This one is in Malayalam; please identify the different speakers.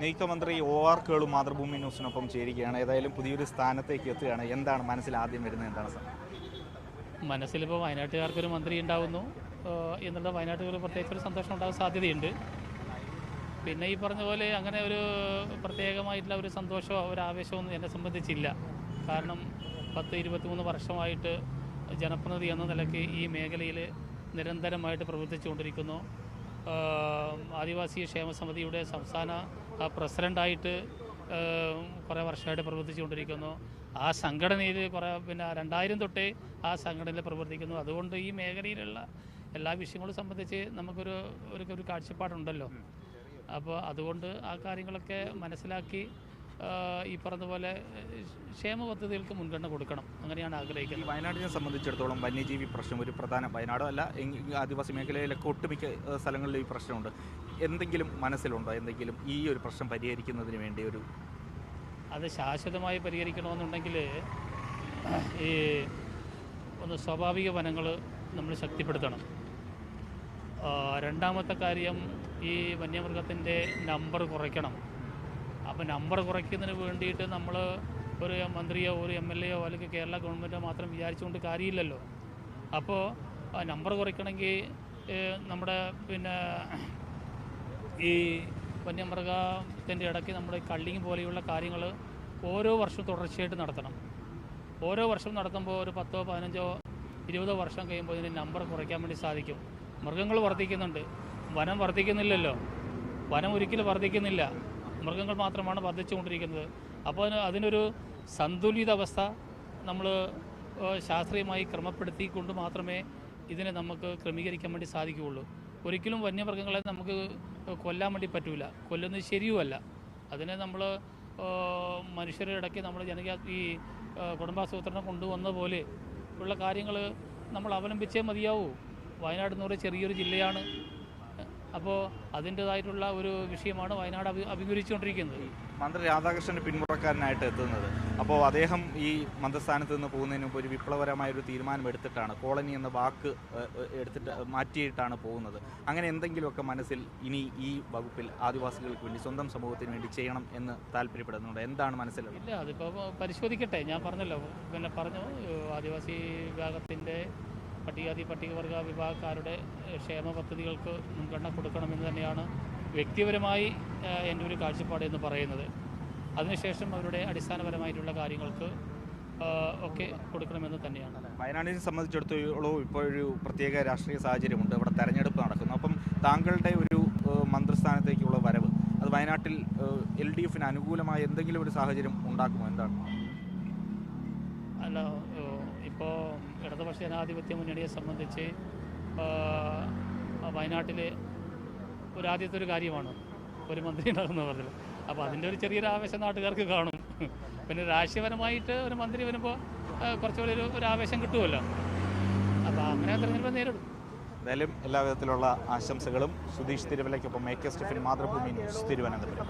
Speaker 1: നിയുക്ത മന്ത്രി ഒ ആർ കേളു മാതൃഭൂമി ന്യൂസിനൊപ്പം ചേരുകയാണ്. ഏതായാലും പുതിയൊരു സ്ഥാനത്തേക്ക് എത്തുകയാണ്. എന്താണ് മനസ്സിൽ ആദ്യം വരുന്നത്? എന്താണ് സാർ
Speaker 2: മനസ്സിലിപ്പോൾ വയനാട്ടുകാർക്കൊരു മന്ത്രി ഉണ്ടാവുന്നു. എന്നുള്ള വയനാട്ടുകാർ പ്രത്യേകിച്ച് ഒരു സന്തോഷം ഉണ്ടാകാൻ സാധ്യതയുണ്ട്. പിന്നെ ഈ പറഞ്ഞ പോലെ അങ്ങനെ ഒരു പ്രത്യേകമായിട്ടുള്ള ഒരു സന്തോഷമോ ഒരു ആവേശമോ ഒന്നും എന്നെ സംബന്ധിച്ചില്ല. കാരണം പത്ത് ഇരുപത്തിമൂന്ന് വർഷമായിട്ട് ജനപ്രതിനിധി എന്ന നിലയ്ക്ക് ഈ മേഖലയിൽ നിരന്തരമായിട്ട് പ്രവർത്തിച്ചുകൊണ്ടിരിക്കുന്നു. ആദിവാസി ക്ഷേമ സമിതിയുടെ സംസ്ഥാന പ്രസിഡന്റായിട്ട് കുറേ വർഷമായിട്ട് പ്രവർത്തിച്ചുകൊണ്ടിരിക്കുന്നു. ആ സംഘടനയിൽ കുറേ പിന്നെ രണ്ടായിരം തൊട്ടേ ആ സംഘടനയിൽ പ്രവർത്തിക്കുന്നു. അതുകൊണ്ട് ഈ മേഖലയിലുള്ള എല്ലാ വിഷയങ്ങളും സംബന്ധിച്ച് നമുക്കൊരു ഒരു ഒരു കാഴ്ചപ്പാടുണ്ടല്ലോ. അപ്പോൾ അതുകൊണ്ട് ആ കാര്യങ്ങളൊക്കെ മനസ്സിലാക്കി ഈ പറഞ്ഞതുപോലെ പോലെ ക്ഷേമ പദ്ധതികൾക്ക് മുൻഗണന കൊടുക്കണം. അങ്ങനെയാണ് ആഗ്രഹിക്കുന്നത്.
Speaker 1: വയനാടിനെ സംബന്ധിച്ചിടത്തോളം വന്യജീവി പ്രശ്നം ഒരു പ്രധാന വയനാടോ അല്ല ആദിവാസി മേഖലയിലൊക്കെ ഒട്ടുമിക്ക സ്ഥലങ്ങളിലും ഈ പ്രശ്നമുണ്ട്. എന്തെങ്കിലും മനസ്സിലുണ്ടോ? എന്തെങ്കിലും ഈ ഒരു പ്രശ്നം പരിഹരിക്കുന്നതിന് വേണ്ടി ഒരു
Speaker 2: അത് ശാശ്വതമായി പരിഹരിക്കണമെന്നുണ്ടെങ്കിൽ ഈ ഒന്ന് സ്വാഭാവിക വനങ്ങൾ നമ്മൾ ശക്തിപ്പെടുത്തണം. രണ്ടാമത്തെ കാര്യം ഈ വന്യമൃഗത്തിന്റെ നമ്പർ കുറയ്ക്കണം. അപ്പോൾ നമ്പർ കുറയ്ക്കുന്നതിന് വേണ്ടിയിട്ട് നമ്മൾ ഒരു മന്ത്രിയോ ഒരു എം എൽ എയോ അല്ലെങ്കിൽ കേരള ഗവൺമെന്റോ മാത്രം വിചാരിച്ചുകൊണ്ട് കാര്യമില്ലല്ലോ. അപ്പോൾ നമ്പർ കുറയ്ക്കണമെങ്കിൽ നമ്മുടെ പിന്നെ ഈ വന്യമൃഗത്തിന്റെ ഇടയ്ക്ക് നമ്മുടെ കള്ളിങ് പോലെയുള്ള കാര്യങ്ങൾ ഓരോ വർഷവും തുടർച്ചയായിട്ട് നടത്തണം. ഓരോ വർഷം നടത്തുമ്പോൾ ഒരു പത്തോ പതിനഞ്ചോ ഇരുപതോ വർഷം കഴിയുമ്പോൾ ഇതിന്റെ നമ്പർ കുറയ്ക്കാൻ വേണ്ടി സാധിക്കും. മൃഗങ്ങൾ വർദ്ധിക്കുന്നുണ്ട്. വനം വർദ്ധിക്കുന്നില്ലല്ലോ. വനം ഒരിക്കലും വർദ്ധിക്കുന്നില്ല. മൃഗങ്ങൾ മാത്രമാണ് വർദ്ധിച്ചുകൊണ്ടിരിക്കുന്നത്. അപ്പോൾ അതിന് അതിനൊരു സന്തുലിതാവസ്ഥ നമ്മൾ ശാസ്ത്രീയമായി ക്രമപ്പെടുത്തിക്കൊണ്ട് മാത്രമേ ഇതിനെ നമുക്ക് ക്രമീകരിക്കാൻ വേണ്ടി സാധിക്കുകയുള്ളൂ. ഒരിക്കലും വന്യമൃഗങ്ങളെ നമുക്ക് കൊല്ലാൻ വേണ്ടി പറ്റൂല. കൊല്ലുന്നത് ശരിയുമല്ല. അതിനെ നമ്മൾ മനുഷ്യരുടെ ഇടയ്ക്ക് നമ്മൾ ജനക ഈ കുടുംബാസൂത്രണം കൊണ്ടുവന്ന പോലെ ഉള്ള കാര്യങ്ങൾ നമ്മൾ അവലംബിച്ചേ മതിയാവൂ. വയനാട് എന്ന് പറയുന്ന ചെറിയൊരു ജില്ലയാണ്. അപ്പോൾ അതിന്റെതായിട്ടുള്ള ഒരു വിഷയമാണ് വയനാട് അഭി അഭിമുഖീകരിച്ചുകൊണ്ടിരിക്കുന്നത്.
Speaker 1: മന്ത്രി രാധാകൃഷ്ണൻ പിന്മുറക്കാരനായിട്ട് എത്തുന്നത്. അപ്പോൾ അദ്ദേഹം ഈ മന്ത്രിസ്ഥാനത്ത് നിന്ന് പോകുന്നതിന് മുമ്പ് ഒരു വിപ്ലവകരമായ ഒരു തീരുമാനം എടുത്തിട്ടാണ് കോളനി എന്ന വാക്ക് എടുത്തിട്ട് മാറ്റിയിട്ടാണ് പോകുന്നത്. അങ്ങനെ എന്തെങ്കിലുമൊക്കെ മനസ്സിൽ ഇനി ഈ വകുപ്പിൽ ആദിവാസികൾക്ക് വേണ്ടി സ്വന്തം സമൂഹത്തിന് വേണ്ടി ചെയ്യണം എന്ന് താല്പര്യപ്പെടുന്നുണ്ട്? എന്താണ് മനസ്സിലുള്ളത്?
Speaker 2: ഇല്ല അതിപ്പോൾ പരിശോധിക്കട്ടെ. ഞാൻ പറഞ്ഞല്ലോ പിന്നെ പറഞ്ഞു ആദിവാസി വിഭാഗത്തിന്റെ പട്ടികാതി പട്ടികവർഗ വിഭാഗക്കാരുടെ ക്ഷേമ പദ്ധതികൾക്ക് മുൻഗണന കൊടുക്കണമെന്ന് തന്നെയാണ് വ്യക്തിപരമായി എന്റെ ഒരു കാഴ്ചപ്പാട് എന്ന് പറയുന്നത്. അതിനുശേഷം അവരുടെ അടിസ്ഥാനപരമായിട്ടുള്ള കാര്യങ്ങൾക്ക് ഒക്കെ കൊടുക്കണമെന്ന് തന്നെയാണ്.
Speaker 1: വയനാടിനെ സംബന്ധിച്ചിടത്തോളം ഇപ്പോൾ ഒരു പ്രത്യേക രാഷ്ട്രീയ സാഹചര്യമുണ്ട്. ഇവിടെ തെരഞ്ഞെടുപ്പ് നടക്കുന്നു. അപ്പം താങ്കളുടെ ഒരു മന്ത്രിസ്ഥാനത്തേക്കുള്ള വരവ് അത് വയനാട്ടിൽ എൽ ഡി എഫിന് അനുകൂലമായ എന്തെങ്കിലും ഒരു സാഹചര്യം ഉണ്ടാക്കുമോ? എന്താണ്?
Speaker 2: അല്ല ഇടതുപക്ഷ ജനാധിപത്യ മുന്നണിയെ സംബന്ധിച്ച് വയനാട്ടിലെ ഒരു ആദ്യത്തെ ഒരു കാര്യമാണ് ഒരു മന്ത്രി ഉണ്ടാകുന്ന പറഞ്ഞത്. അപ്പോൾ അതിന്റെ ഒരു ചെറിയൊരു ആവേശം നാട്ടുകാർക്ക് കാണും. പിന്നെ രാഷ്ട്രീയപരമായിട്ട് ഒരു മന്ത്രി വരുമ്പോൾ കുറച്ചുകൂടി ഒരു ഒരു ആവേശം കിട്ടുമല്ലോ. അപ്പോൾ അങ്ങനെ തിരഞ്ഞെടുപ്പ് നേരിടും.
Speaker 1: എന്തായാലും എല്ലാ വിധത്തിലുള്ള ആശംസകളും. Sudheesh തിരുവല്ലയ്ക്കൊപ്പം A K Stephin Mathrubhumi news Thiruvananthapuram.